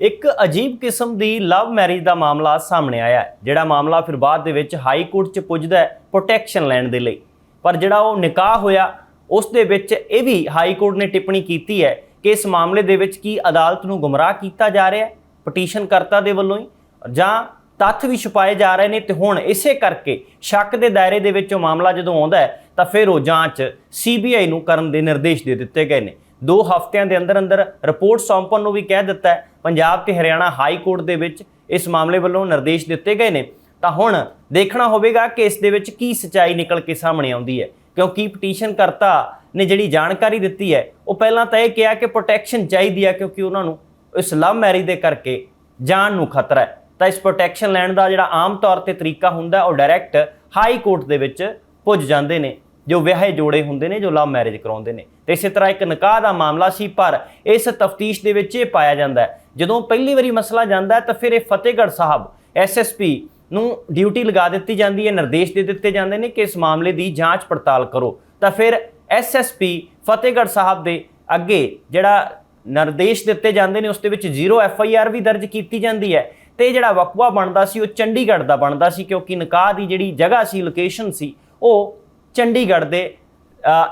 ਇੱਕ ਅਜੀਬ ਕਿਸਮ ਦੀ ਲਵ ਮੈਰਿਜ ਦਾ ਮਾਮਲਾ ਸਾਹਮਣੇ ਆਇਆ ਹੈ, ਜਿਹੜਾ ਮਾਮਲਾ ਫਿਰ ਬਾਅਦ ਦੇ ਵਿੱਚ ਹਾਈ ਕੋਰਟ 'ਚ ਪੁੱਜਦਾ ਹੈ ਪ੍ਰੋਟੈਕਸ਼ਨ ਲੈਣ ਦੇ ਲਈ। ਪਰ ਜਿਹੜਾ ਉਹ ਨਿਕਾਹ ਹੋਇਆ, ਉਸ ਦੇ ਵਿੱਚ ਇਹ ਵੀ ਹਾਈ ਕੋਰਟ ਨੇ ਟਿੱਪਣੀ ਕੀਤੀ ਹੈ ਕਿ ਇਸ ਮਾਮਲੇ ਦੇ ਵਿੱਚ ਕੀ ਅਦਾਲਤ ਨੂੰ ਗੁੰਮਰਾਹ ਕੀਤਾ ਜਾ ਰਿਹਾ ਹੈ, ਪਟੀਸ਼ਨ ਕਰਤਾ ਦੇ ਵੱਲੋਂ ਹੀ, ਜਾਂ ਤੱਥ ਵੀ ਛੁਪਾਏ ਜਾ ਰਹੇ ਨੇ ਤੇ ਹੁਣ ਇਸੇ ਕਰਕੇ ਸ਼ੱਕ ਦੇ ਦਾਇਰੇ ਦੇ ਵਿੱਚ ਉਹ ਮਾਮਲਾ ਜਦੋਂ ਆਉਂਦਾ ਹੈ, ਤਾਂ ਫਿਰ ਉਹ ਜਾਂਚ ਸੀਬੀਆਈ ਨੂੰ ਕਰਨ ਦੇ ਨਿਰਦੇਸ਼ ਦੇ ਦਿੱਤੇ ਗਏ ਨੇ। ਦੋ ਹਫ਼ਤਿਆਂ ਦੇ ਅੰਦਰ ਅੰਦਰ ਰਿਪੋਰਟ ਸੌਂਪਣ ਨੂੰ ਵੀ ਕਹਿ ਦਿੱਤਾ ਹੈ। ਪੰਜਾਬ ਤੇ ਹਰਿਆਣਾ ਹਾਈ ਕੋਰਟ ਦੇ ਵਿੱਚ ਇਸ ਮਾਮਲੇ ਵੱਲੋਂ ਨਿਰਦੇਸ਼ ਦਿੱਤੇ ਗਏ ਨੇ। ਤਾਂ ਹੁਣ ਦੇਖਣਾ ਹੋਵੇਗਾ ਕਿ ਇਸ ਦੇ ਵਿੱਚ ਕੀ ਸਚਾਈ ਨਿਕਲ ਕੇ ਸਾਹਮਣੇ ਆਉਂਦੀ ਹੈ। ਕਿਉਂਕਿ ਪਟੀਸ਼ਨ ਕਰਤਾ ਨੇ ਜਿਹੜੀ ਜਾਣਕਾਰੀ ਦਿੱਤੀ ਹੈ, ਉਹ ਪਹਿਲਾਂ ਤਾਂ ਇਹ ਕਿਹਾ ਕਿ ਪ੍ਰੋਟੈਕਸ਼ਨ ਚਾਹੀਦੀ ਹੈ ਕਿਉਂਕਿ ਉਹਨਾਂ ਨੂੰ ਇਸ ਲਵ ਮੈਰਿਜ ਦੇ ਕਰਕੇ ਜਾਨ ਨੂੰ ਖਤਰਾ ਹੈ। ਤਾਂ ਇਸ ਪ੍ਰੋਟੈਕਸ਼ਨ ਲੈਣ ਦਾ ਜਿਹੜਾ ਆਮ ਤੌਰ ਤੇ ਤਰੀਕਾ ਹੁੰਦਾ, ਉਹ ਡਾਇਰੈਕਟ ਹਾਈ ਕੋਰਟ ਦੇ ਵਿੱਚ ਪੁੱਜ ਜਾਂਦੇ ਨੇ। ਜੋ ਵਿਆਹੇ ਜੋੜੇ ਹੁੰਦੇ ਨੇ, ਜੋ ਲਵ ਮੈਰਿਜ ਕਰਾਉਂਦੇ ਨੇ। ਤੇ ਇਸੇ ਤਰ੍ਹਾਂ ਇੱਕ ਨਿਕਾਹ ਦਾ ਮਾਮਲਾ ਸੀ, ਪਰ ਇਸ ਤਫਤੀਸ਼ ਦੇ ਵਿੱਚ ਇਹ ਪਾਇਆ ਜਾਂਦਾ ਹੈ। ਜਦੋਂ ਪਹਿਲੀ ਵਾਰੀ ਮਸਲਾ ਜਾਂਦਾ ਤਾਂ ਫਿਰ ਇਹ ਫਤਿਹਗੜ੍ਹ ਸਾਹਿਬ ਐਸਐਸਪੀ ਨੂੰ ਡਿਊਟੀ ਲਗਾ ਦਿੱਤੀ ਜਾਂਦੀ ਹੈ, ਨਿਰਦੇਸ਼ ਦੇ ਦਿੱਤੇ ਜਾਂਦੇ ਨੇ ਕਿ ਇਸ ਮਾਮਲੇ ਦੀ ਜਾਂਚ ਪੜਤਾਲ ਕਰੋ। ਤਾਂ ਫਿਰ ਐਸਐਸਪੀ ਫਤਿਹਗੜ੍ਹ ਸਾਹਿਬ ਦੇ ਅੱਗੇ ਜਿਹੜਾ ਨਿਰਦੇਸ਼ ਦਿੱਤੇ ਜਾਂਦੇ ਨੇ, ਉਸ ਦੇ ਵਿੱਚ ਜ਼ੀਰੋ ਐਫਆਈਆਰ ਵੀ ਦਰਜ ਕੀਤੀ ਜਾਂਦੀ ਹੈ। ਤੇ ਜਿਹੜਾ ਵਕਵਾ ਬਣਦਾ ਸੀ, ਉਹ ਚੰਡੀਗੜ੍ਹ ਦਾ ਬਣਦਾ ਸੀ, ਕਿਉਂਕਿ ਨਿਕਾਹ ਦੀ ਜਿਹੜੀ ਜਗ੍ਹਾ ਸੀ, ਲੋਕੇਸ਼ਨ ਸੀ, ਉਹ ਚੰਡੀਗੜ੍ਹ ਦੇ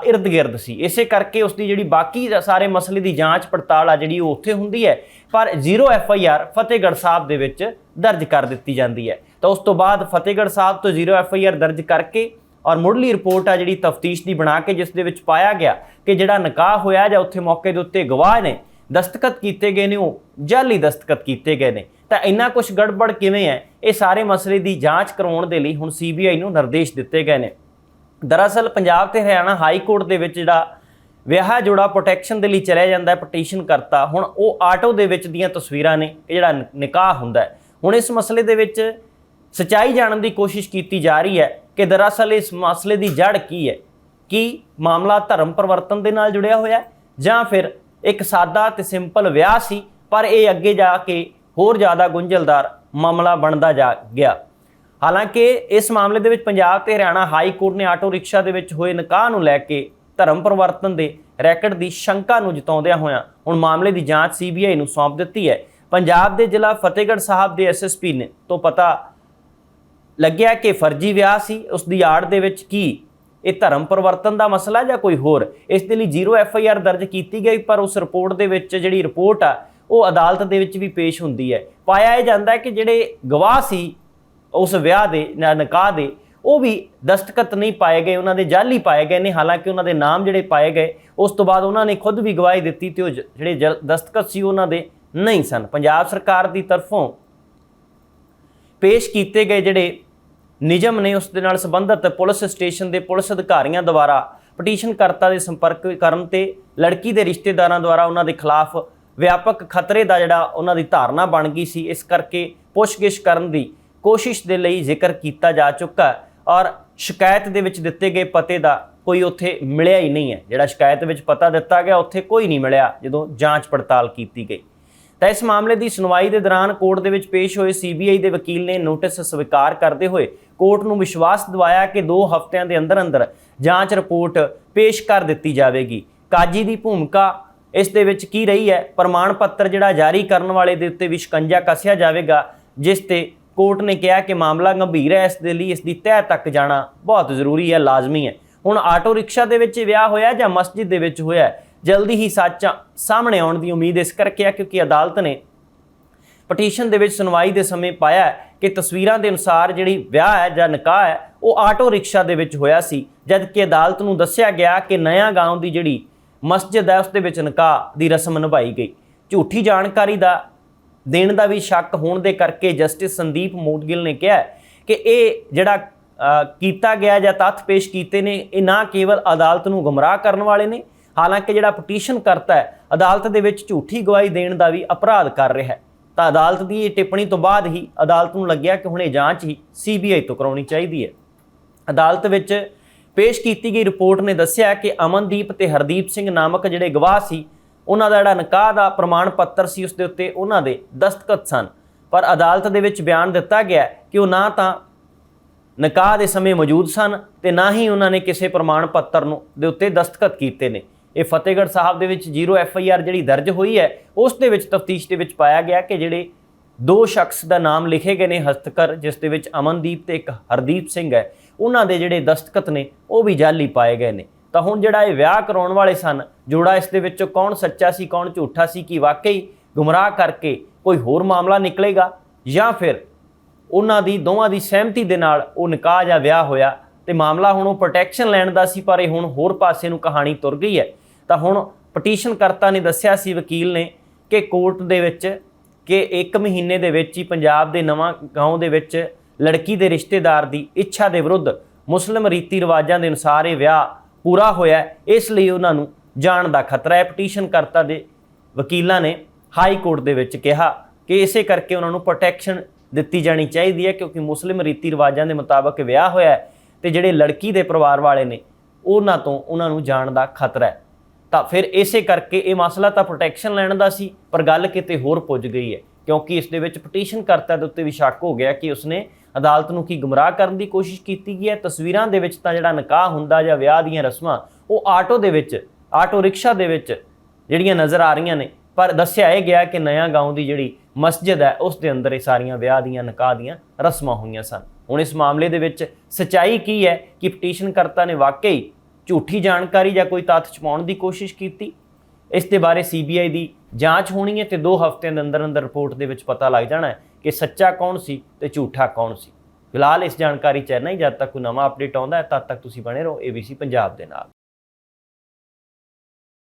ਇਰਦ ਗਿਰਦ ਸੀ। ਇਸੇ ਕਰਕੇ ਉਸ ਦੀ ਜਿਹੜੀ ਬਾਕੀ ਦਾ ਸਾਰੇ ਮਸਲੇ ਦੀ ਜਾਂਚ ਪੜਤਾਲ ਆ ਜਿਹੜੀ ਉਹ ਉੱਥੇ ਹੁੰਦੀ ਹੈ, ਪਰ zero F I R Fatehgarh Sahib ਦੇ ਵਿੱਚ ਦਰਜ ਕਰ ਦਿੱਤੀ ਜਾਂਦੀ ਹੈ। ਤਾਂ ਉਸ ਤੋਂ ਬਾਅਦ ਫਤਿਹਗੜ੍ਹ ਸਾਹਿਬ ਤੋਂ ਜ਼ੀਰੋ ਐਫ ਆਈ ਆਰ ਦਰਜ ਕਰਕੇ ਔਰ ਮੁੱਢਲੀ ਰਿਪੋਰਟ ਆ ਜਿਹੜੀ ਤਫਤੀਸ਼ ਦੀ ਬਣਾ ਕੇ ਜਿਸ ਦੇ ਵਿੱਚ ਪਾਇਆ ਗਿਆ ਕਿ ਜਿਹੜਾ ਨਿਕਾਹ ਹੋਇਆ ਜਾਂ ਉੱਥੇ ਮੌਕੇ ਦੇ ਉੱਤੇ ਗਵਾਹ ਨੇ, ਦਸਤਖਤ ਕੀਤੇ ਗਏ ਨੇ, ਉਹ ਜਾਲੀ ਦਸਤਖਤ ਕੀਤੇ ਗਏ ਨੇ। ਤਾਂ ਇੰਨਾ ਕੁਝ ਗੜਬੜ ਕਿਵੇਂ ਹੈ? ਇਹ ਸਾਰੇ ਮਸਲੇ ਦੀ ਜਾਂਚ ਕਰਵਾਉਣ ਦੇ ਲਈ ਹੁਣ ਸੀਬੀਆਈ ਨੂੰ ਨਿਰਦੇਸ਼ ਦਿੱਤੇ ਗਏ ਨੇ। ਦਰਅਸਲ ਪੰਜਾਬ ਤੇ ਹਰਿਆਣਾ ਹਾਈ ਕੋਰਟ ਦੇ ਵਿੱਚ ਜਿਹੜਾ ਵਿਆਹ ਜੋੜਾ ਪ੍ਰੋਟੈਕਸ਼ਨ ਦੇ ਲਈ ਚਲਿਆ ਜਾਂਦਾ ਹੈ ਪਟੀਸ਼ਨ ਕਰਤਾ। ਹੁਣ ਉਹ ਆਟੋ ਦੇ ਵਿੱਚ ਦੀਆਂ ਤਸਵੀਰਾਂ ਨੇ, ਇਹ ਜਿਹੜਾ ਨਿਕਾਹ ਹੁੰਦਾ ਹੈ। ਹੁਣ ਇਸ ਮਸਲੇ ਦੇ ਵਿੱਚ ਸਚਾਈ ਜਾਣਨ ਦੀ ਕੋਸ਼ਿਸ਼ ਕੀਤੀ ਜਾ ਰਹੀ ਹੈ ਕਿ ਦਰਅਸਲ ਇਸ ਮਸਲੇ ਦੀ ਜੜ ਕੀ ਹੈ? ਕੀ ਮਾਮਲਾ ਧਰਮ ਪਰਿਵਰਤਨ ਦੇ ਨਾਲ ਜੁੜਿਆ ਹੋਇਆ ਹੈ? ਜਾਂ ਫਿਰ ਇੱਕ ਸਾਦਾ ਤੇ ਸਿੰਪਲ ਵਿਆਹ ਸੀ, ਪਰ ਇਹ ਅੱਗੇ ਜਾ ਕੇ ਹੋਰ ਜ਼ਿਆਦਾ ਗੁੰਝਲਦਾਰ ਮਾਮਲਾ ਬਣਦਾ ਜਾ ਗਿਆ। ਹਾਲਾਂਕਿ ਇਸ ਮਾਮਲੇ ਦੇ ਵਿੱਚ ਪੰਜਾਬ ਤੇ ਹਰਿਆਣਾ ਹਾਈ ਕੋਰਟ ਨੇ ਆਟੋ ਰਿਕਸ਼ਾ ਦੇ ਵਿੱਚ ਹੋਏ ਨਿਕਾਹ ਨੂੰ ਲੈ ਕੇ ਧਰਮ ਪਰਿਵਰਤਨ ਦੇ ਰੈਕਟ ਦੀ ਸ਼ੰਕਾ ਨੂੰ ਜਿਤਾਉਂਦਿਆਂ ਹੋਇਆਂ ਹੁਣ ਮਾਮਲੇ ਦੀ ਜਾਂਚ ਸੀਬੀਆਈ ਨੂੰ ਸੌਂਪ ਦਿੱਤੀ ਹੈ। ਪੰਜਾਬ ਦੇ ਜ਼ਿਲ੍ਹਾ ਫਤਿਹਗੜ੍ਹ ਸਾਹਿਬ ਦੇ ਐਸਐਸਪੀ ਨੇ ਤੋਂ ਪਤਾ ਲੱਗਿਆ ਕਿ ਫਰਜ਼ੀ ਵਿਆਹ ਸੀ। ਉਸ ਦੀ ਆੜ ਦੇ ਵਿੱਚ ਕੀ ਇਹ ਧਰਮ ਪਰਿਵਰਤਨ ਦਾ ਮਸਲਾ ਜਾਂ ਕੋਈ ਹੋਰ? ਇਸ ਦੇ ਲਈ ਜ਼ੀਰੋ ਐਫ ਆਈ ਆਰ ਦਰਜ ਕੀਤੀ ਗਈ, ਪਰ ਉਸ ਰਿਪੋਰਟ ਦੇ ਵਿੱਚ ਜਿਹੜੀ ਰਿਪੋਰਟ ਆ, ਉਹ ਅਦਾਲਤ ਦੇ ਵਿੱਚ ਵੀ ਪੇਸ਼ ਹੁੰਦੀ ਹੈ। ਪਾਇਆ ਇਹ ਜਾਂਦਾ ਕਿ ਜਿਹੜੇ ਗਵਾਹ ਸੀ ਉਸ ਵਿਆਹ ਦੇ ਜਾਂ ਨਿਕਾਹ ਦੇ, ਉਹ ਵੀ ਦਸਤਖਤ ਨਹੀਂ ਪਾਏ ਗਏ, ਉਹਨਾਂ ਦੇ ਜਾਲੀ ਪਾਏ ਗਏ ਨੇ, ਹਾਲਾਂਕਿ ਉਹਨਾਂ ਦੇ ਨਾਮ ਜਿਹੜੇ ਪਾਏ ਗਏ, ਉਸ ਤੋਂ ਬਾਅਦ ਉਹਨਾਂ ਨੇ ਖੁਦ ਵੀ ਗਵਾਹੀ ਦਿੱਤੀ ਤੇ ਉਹ ਜ- ਜਿਹੜੇ ਜ- ਦਸਤਖਤ ਸੀ ਉਹਨਾਂ ਦੇ ਨਹੀਂ ਸਨ। ਪੰਜਾਬ ਸਰਕਾਰ ਦੀ ਤਰਫੋਂ ਪੇਸ਼ ਕੀਤੇ ਗਏ ਜਿਹੜੇ ਨਿਯਮ ਨੇ, ਉਸ ਦੇ ਨਾਲ ਸੰਬੰਧਿਤ ਪੁਲਿਸ ਸਟੇਸ਼ਨ ਦੇ ਪੁਲਿਸ ਅਧਿਕਾਰੀਆਂ ਦੁਆਰਾ ਪਟੀਸ਼ਨ ਕਰਤਾ ਦੇ ਸੰਪਰਕ ਕਰਨ ਤੇ ਲੜਕੀ ਦੇ ਰਿਸ਼ਤੇਦਾਰਾਂ ਦੁਆਰਾ ਉਹਨਾਂ ਦੇ ਖਿਲਾਫ ਵਿਆਪਕ ਖਤਰੇ ਦਾ ਜਿਹੜਾ ਉਹਨਾਂ ਦੀ ਧਾਰਨਾ ਬਣ ਗਈ ਸੀ, ਇਸ ਕਰਕੇ ਪੁੱਛਗਿੱਛ ਕਰਨ ਦੀ ਕੋਸ਼ਿਸ਼ ਦੇ ਲਈ ਜ਼ਿਕਰ ਕੀਤਾ ਜਾ ਚੁੱਕਾ ਔਰ ਸ਼ਿਕਾਇਤ ਦੇ ਵਿੱਚ ਦਿੱਤੇ ਗਏ ਪਤੇ ਦਾ ਕੋਈ ਉੱਥੇ ਮਿਲਿਆ ਹੀ ਨਹੀਂ ਹੈ। ਜਿਹੜਾ ਸ਼ਿਕਾਇਤ ਵਿੱਚ ਪਤਾ ਦਿੱਤਾ ਗਿਆ, ਉੱਥੇ ਕੋਈ ਨਹੀਂ ਮਿਲਿਆ ਜਦੋਂ ਜਾਂਚ ਪੜਤਾਲ ਕੀਤੀ ਗਈ। ਤਾਂ ਇਸ ਮਾਮਲੇ ਦੀ ਸੁਣਵਾਈ ਦੇ ਦੌਰਾਨ ਕੋਰਟ ਦੇ ਵਿੱਚ ਪੇਸ਼ ਹੋਏ ਸੀਬੀਆਈ ਦੇ ਵਕੀਲ ਨੇ ਨੋਟਿਸ ਸਵੀਕਾਰ ਕਰਦੇ ਹੋਏ ਕੋਰਟ ਨੂੰ ਵਿਸ਼ਵਾਸ ਦਿਵਾਇਆ ਕਿ 2 ਹਫ਼ਤਿਆਂ ਦੇ ਅੰਦਰ ਅੰਦਰ ਜਾਂਚ ਰਿਪੋਰਟ ਪੇਸ਼ ਕਰ ਦਿੱਤੀ ਜਾਵੇਗੀ। ਕਾਜੀ ਦੀ ਭੂਮਿਕਾ ਇਸ ਦੇ ਵਿੱਚ ਕੀ ਰਹੀ ਹੈ? ਪ੍ਰਮਾਣ ਪੱਤਰ ਜਿਹੜਾ ਜਾਰੀ ਕਰਨ ਵਾਲੇ ਦੇ ਉੱਤੇ ਵੀ ਸ਼ਿਕੰਜਾ ਕੱਸਿਆ ਜਾਵੇਗਾ, ਜਿਸ ਤੇ ਕੋਰਟ ਨੇ ਕਿਹਾ ਕਿ ਮਾਮਲਾ ਗੰਭੀਰ ਹੈ, ਇਸ ਦੇ ਲਈ ਇਸ ਦੀ ਤਹਿ ਤੱਕ ਜਾਣਾ ਬਹੁਤ ਜ਼ਰੂਰੀ ਹੈ, ਲਾਜ਼ਮੀ ਹੈ। ਹੁਣ ਆਟੋ ਰਿਕਸ਼ਾ ਦੇ ਵਿੱਚ ਵਿਆਹ ਹੋਇਆ ਜਾਂ ਮਸਜਿਦ ਦੇ ਵਿੱਚ ਹੋਇਆ ਜਲਦੀ ਹੀ ਸੱਚ ਸਾਹਮਣੇ ਆਉਣ ਦੀ ਉਮੀਦ ਇਸ ਕਰਕੇ ਹੈ ਕਿਉਂਕਿ ਅਦਾਲਤ ਨੇ ਪਟੀਸ਼ਨ ਦੇ ਵਿੱਚ ਸੁਣਵਾਈ ਦੇ ਸਮੇਂ ਪਾਇਆ ਕਿ ਤਸਵੀਰਾਂ ਦੇ ਅਨੁਸਾਰ ਜਿਹੜੀ ਵਿਆਹ ਹੈ ਜਾਂ ਨਿਕਾਹ ਹੈ, ਉਹ ਆਟੋ ਰਿਕਸ਼ਾ ਦੇ ਵਿੱਚ ਹੋਇਆ ਸੀ, ਜਦਕਿ ਅਦਾਲਤ ਨੂੰ ਦੱਸਿਆ ਗਿਆ ਕਿ ਨਇਆ ਗਾਉਂ ਦੀ ਜਿਹੜੀ ਮਸਜਿਦ ਹੈ, ਉਸ ਦੇ ਵਿੱਚ ਨਿਕਾਹ ਦੀ ਰਸਮ ਨਿਭਾਈ ਗਈ। ਝੂਠੀ ਜਾਣਕਾਰੀ ਦਾ ਦੇਣ ਦਾ ਵੀ ਸ਼ੱਕ ਹੋਣ ਦੇ ਕਰਕੇ ਜਸਟਿਸ ਸੰਦੀਪ ਮੋਟਗਿਲ ਨੇ ਕਿਹਾ ਕਿ ਇਹ ਜਿਹੜਾ ਕੀਤਾ ਗਿਆ ਜਾਂ ਤੱਥ ਪੇਸ਼ ਕੀਤੇ ਨੇ, ਇਹ ਨਾ ਕੇਵਲ ਅਦਾਲਤ ਨੂੰ ਗੁੰਮਰਾਹ ਕਰਨ ਵਾਲੇ ਨੇ, ਹਾਲਾਂਕਿ ਜਿਹੜਾ ਪਟੀਸ਼ਨ ਕਰਤਾ ਹੈ, ਅਦਾਲਤ ਦੇ ਵਿੱਚ ਝੂਠੀ ਗਵਾਹੀ ਦੇਣ ਦਾ ਵੀ ਅਪਰਾਧ ਕਰ ਰਿਹਾ ਹੈ। ਤਾਂ ਅਦਾਲਤ ਦੀ ਇਹ ਟਿੱਪਣੀ ਤੋਂ ਬਾਅਦ ਹੀ ਅਦਾਲਤ ਨੂੰ ਲੱਗਿਆ ਕਿ ਹੁਣ ਇਹ ਜਾਂਚ ਹੀ ਸੀਬੀਆਈ ਤੋਂ ਕਰਾਉਣੀ ਚਾਹੀਦੀ ਹੈ। ਅਦਾਲਤ ਵਿੱਚ ਪੇਸ਼ ਕੀਤੀ ਗਈ ਰਿਪੋਰਟ ਨੇ ਦੱਸਿਆ ਕਿ ਅਮਨਦੀਪ ਤੇ ਹਰਦੀਪ ਸਿੰਘ ਨਾਮਕ ਜਿਹੜੇ ਗਵਾਹ ਸੀ ਉਹਨਾਂ ਦਾ ਜਿਹੜਾ ਨਿਕਾਹ ਦਾ ਪ੍ਰਮਾਣ ਪੱਤਰ ਸੀ ਉਸ ਦੇ ਉੱਤੇ ਉਹਨਾਂ ਦੇ ਦਸਤਖਤ ਸਨ। ਪਰ ਅਦਾਲਤ ਦੇ ਵਿੱਚ ਬਿਆਨ ਦਿੱਤਾ ਗਿਆ ਕਿ ਉਹ ਨਾ ਤਾਂ ਨਿਕਾਹ ਦੇ ਸਮੇਂ ਮੌਜੂਦ ਸਨ ਤੇ ਨਾ ਹੀ ਉਹਨਾਂ ਨੇ ਕਿਸੇ ਪ੍ਰਮਾਣ ਪੱਤਰ ਨੂੰ ਦੇ ਉੱਤੇ ਦਸਤਖਤ ਕੀਤੇ ਨੇ। ਇਹ ਫਤਿਹਗੜ੍ਹ ਸਾਹਿਬ ਦੇ ਵਿੱਚ ਜ਼ੀਰੋ ਐਫ ਆਈ ਆਰ ਜਿਹੜੀ ਦਰਜ ਹੋਈ ਹੈ, ਉਸ ਦੇ ਵਿੱਚ ਤਫਤੀਸ਼ ਦੇ ਵਿੱਚ ਪਾਇਆ ਗਿਆ ਕਿ ਜਿਹੜੇ ਦੋ ਸ਼ਖਸ ਦਾ ਨਾਮ ਲਿਖੇ ਗਏ ਨੇ ਹਸਤਕਰ, ਜਿਸ ਦੇ ਵਿੱਚ ਅਮਨਦੀਪ ਤੇ ਇੱਕ ਹਰਦੀਪ ਸਿੰਘ ਹੈ, ਉਹਨਾਂ ਦੇ ਜਿਹੜੇ ਦਸਤਖਤ ਨੇ, ਉਹ ਵੀ ਜਾਲੀ ਪਾਏ ਗਏ ਨੇ। ਤਾਂ ਹੁਣ ਜਿਹੜਾ ਇਹ ਵਿਆਹ ਕਰਾਉਣ ਵਾਲੇ ਸਨ, ਜੋੜਾ ਇਸ ਦੇ ਵਿੱਚੋਂ ਕੌਣ ਸੱਚਾ ਸੀ, ਕੌਣ ਝੂਠਾ ਸੀ, ਕਿ ਵਾਕਈ ਗੁੰਮਰਾਹ ਕਰਕੇ ਕੋਈ ਹੋਰ ਮਾਮਲਾ ਨਿਕਲੇਗਾ? ਜਾਂ ਫਿਰ ਉਹਨਾਂ ਦੀ, ਦੋਵਾਂ ਦੀ ਸਹਿਮਤੀ ਦੇ ਨਾਲ ਉਹ ਨਿਕਾਹ ਜਾਂ ਵਿਆਹ ਹੋਇਆ ਤੇ ਮਾਮਲਾ ਹੁਣ ਉਹ ਪ੍ਰੋਟੈਕਸ਼ਨ ਲੈਣ ਦਾ ਸੀ, ਪਰ ਇਹ ਹੁਣ ਹੋਰ ਪਾਸੇ ਨੂੰ ਕਹਾਣੀ ਤੁਰ ਗਈ ਹੈ। ਤਾਂ ਹੁਣ ਪਟੀਸ਼ਨ ਕਰਤਾ ਨੇ ਦੱਸਿਆ ਸੀ ਵਕੀਲ ਨੇ ਕਿ ਕੋਰਟ ਦੇ ਵਿੱਚ ਕਿ ਇੱਕ ਮਹੀਨੇ ਦੇ ਵਿੱਚ ਹੀ ਪੰਜਾਬ ਦੇ ਨਵਾਂ ਗਾਉਂ ਦੇ ਵਿੱਚ ਲੜਕੀ ਦੇ ਰਿਸ਼ਤੇਦਾਰ ਦੀ ਇੱਛਾ ਦੇ ਵਿਰੁੱਧ ਮੁਸਲਿਮ ਰੀਤੀ ਰਿਵਾਜਾਂ ਦੇ ਅਨੁਸਾਰ ਇਹ ਵਿਆਹ ਪੂਰਾ ਹੋਇਆ ਇਸ ਲਈ ਉਹਨਾਂ ਨੂੰ ਜਾਣ ਦਾ ਖਤਰਾ ਹੈ। ਪਟੀਸ਼ਨ ਕਰਤਾ ਦੇ ਵਕੀਲਾਂ ਨੇ ਹਾਈ ਕੋਰਟ ਦੇ ਵਿੱਚ ਕਿਹਾ ਕਿ ਇਸੇ ਕਰਕੇ ਉਹਨਾਂ ਨੂੰ ਪ੍ਰੋਟੈਕਸ਼ਨ ਦਿੱਤੀ ਜਾਣੀ ਚਾਹੀਦੀ ਹੈ, ਕਿਉਂਕਿ ਮੁਸਲਿਮ ਰੀਤੀ ਰਿਵਾਜਾਂ ਦੇ ਮੁਤਾਬਕ ਵਿਆਹ ਹੋਇਆ ਹੈ ਤੇ ਜਿਹੜੇ ਲੜਕੀ ਦੇ ਪਰਿਵਾਰ ਵਾਲੇ ਨੇ, ਉਹਨਾਂ ਤੋਂ ਉਹਨਾਂ ਨੂੰ ਜਾਣ ਦਾ ਖਤਰਾ ਹੈ। ਤਾਂ ਫਿਰ ਇਸੇ ਕਰਕੇ ਇਹ ਮਸਲਾ ਤਾਂ ਪ੍ਰੋਟੈਕਸ਼ਨ ਲੈਣ ਦਾ ਸੀ, ਪਰ ਗੱਲ ਕਿਤੇ ਹੋਰ ਪੁੱਜ ਗਈ ਹੈ, ਕਿਉਂਕਿ ਇਸ ਦੇ ਵਿੱਚ ਪਟੀਸ਼ਨ ਕਰਤਾ ਦੇ ਉੱਤੇ ਵੀ ਸ਼ੱਕ ਹੋ ਗਿਆ ਕਿ ਉਸਨੇ ਅਦਾਲਤ ਨੂੰ ਕੀ ਗੁੰਮਰਾਹ ਕਰਨ ਦੀ ਕੋਸ਼ਿਸ਼ ਕੀਤੀ ਗਈ ਹੈ? ਤਸਵੀਰਾਂ ਦੇ ਵਿੱਚ ਤਾਂ ਜਿਹੜਾ ਨਿਕਾਹ ਹੁੰਦਾ ਜਾਂ ਵਿਆਹ ਦੀਆਂ ਰਸਮਾਂ, ਉਹ ਆਟੋ ਦੇ ਵਿੱਚ, ਆਟੋ ਰਿਕਸ਼ਾ ਦੇ ਵਿੱਚ ਜਿਹੜੀਆਂ ਨਜ਼ਰ ਆ ਰਹੀਆਂ ਨੇ। ਪਰ ਦੱਸਿਆ ਇਹ ਗਿਆ ਕਿ ਨਇਆ ਗਾਉਂ ਦੀ ਜਿਹੜੀ ਮਸਜਿਦ ਹੈ, ਉਸ ਦੇ ਅੰਦਰ ਇਹ ਸਾਰੀਆਂ ਵਿਆਹ ਦੀਆਂ, ਨਿਕਾਹ ਦੀਆਂ ਰਸਮਾਂ ਹੋਈਆਂ ਸਨ। ਹੁਣ ਇਸ ਮਾਮਲੇ ਦੇ ਵਿੱਚ ਸਚਾਈ ਕੀ ਹੈ ਕਿ ਪਟੀਸ਼ਨ ਕਰਤਾ ਨੇ ਵਾਕਈ ਝੂਠੀ ਜਾਣਕਾਰੀ ਜਾਂ ਕੋਈ ਤੱਥ ਛੁਪਾਉਣ ਦੀ ਕੋਸ਼ਿਸ਼ ਕੀਤੀ? ਇਸ ਦੇ ਬਾਰੇ ਸੀਬੀਆਈ ਦੀ ਜਾਂਚ ਹੋਣੀ ਹੈ ਤੇ 2 ਹਫ਼ਤਿਆਂ ਦੇ ਅੰਦਰ ਅੰਦਰ ਰਿਪੋਰਟ ਦੇ ਵਿੱਚ ਪਤਾ ਲੱਗ ਜਾਣਾ ਹੈ ਕਿ ਸੱਚਾ ਕੌਣ ਸੀ ਤੇ ਝੂਠਾ ਕੌਣ ਸੀ? ਫਿਲਹਾਲ ਇਸ ਜਾਣਕਾਰੀ ਚ ਹੀ। ਜਦ ਤੱਕ ਕੋਈ ਨਵਾਂ ਅਪਡੇਟ ਆਉਂਦਾ ਹੈ, ਤਦ ਤੱਕ ਤੁਸੀਂ ਬਣੇ ਰਹੋ ABC ਪੰਜਾਬ ਦੇ ਨਾਲ।